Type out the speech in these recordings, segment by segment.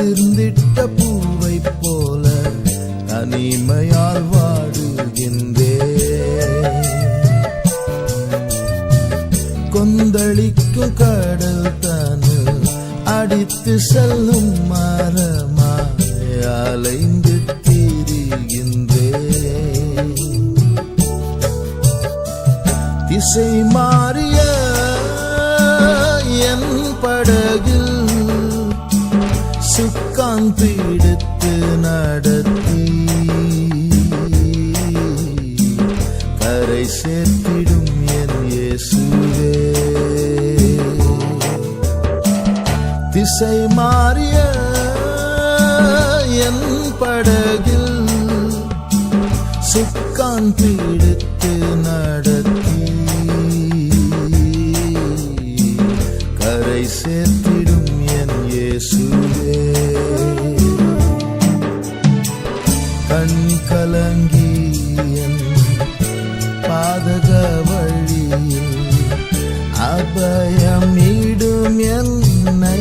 மண்ணின் பூவை போல தனிமையால் வாடுகின்றே கொந்தளிக்கும் கடல் தனு அடித்து செல்லும் மரமாய் அலைந்து திரிகின்றே. திசை மாறிய என் படகில் சுக்கான் பிடித்து நடத்தி கரை சேர்த்திடும் என் இயேசுவே. திசை மாறிய என் படகில் சுக்கான் பிடித்து நடத்தி கரை சேர்த்திடும் என் இயேசுவே. கலங்கி பாதக வழியில் அபயம் நீடும் என்னை.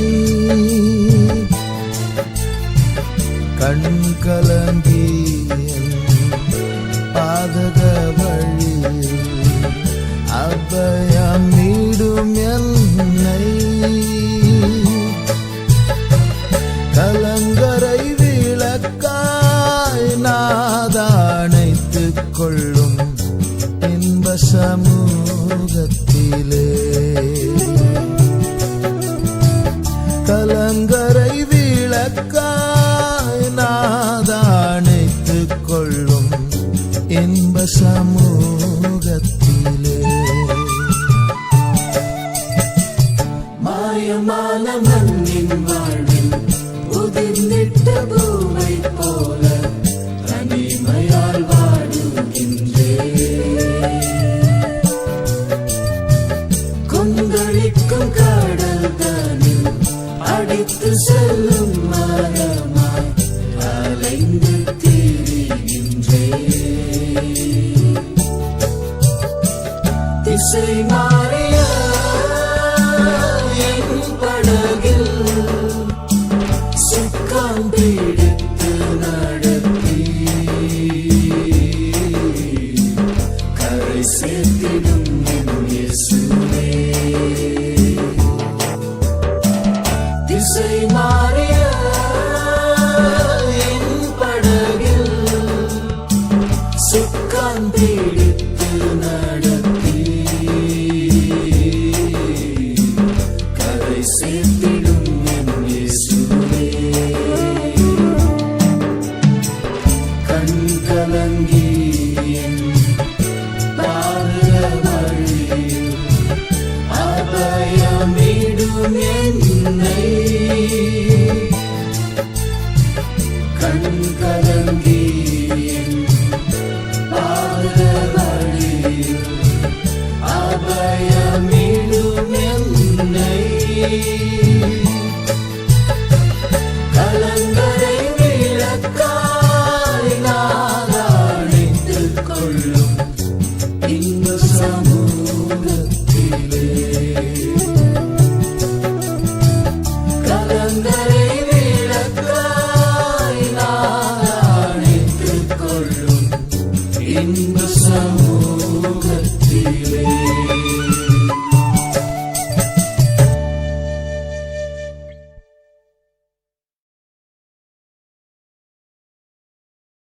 கண் கலங்கி பாதக இன்ப சமூகத்திலே. கலங்கரை விளக்காய் நாதானைத்துக் கொள்ளும் இன்ப சமூகத்திலே. மாயமான செல்லும் மரமா? திசை மாறிய என் படகில் சுக்கான் rainbow.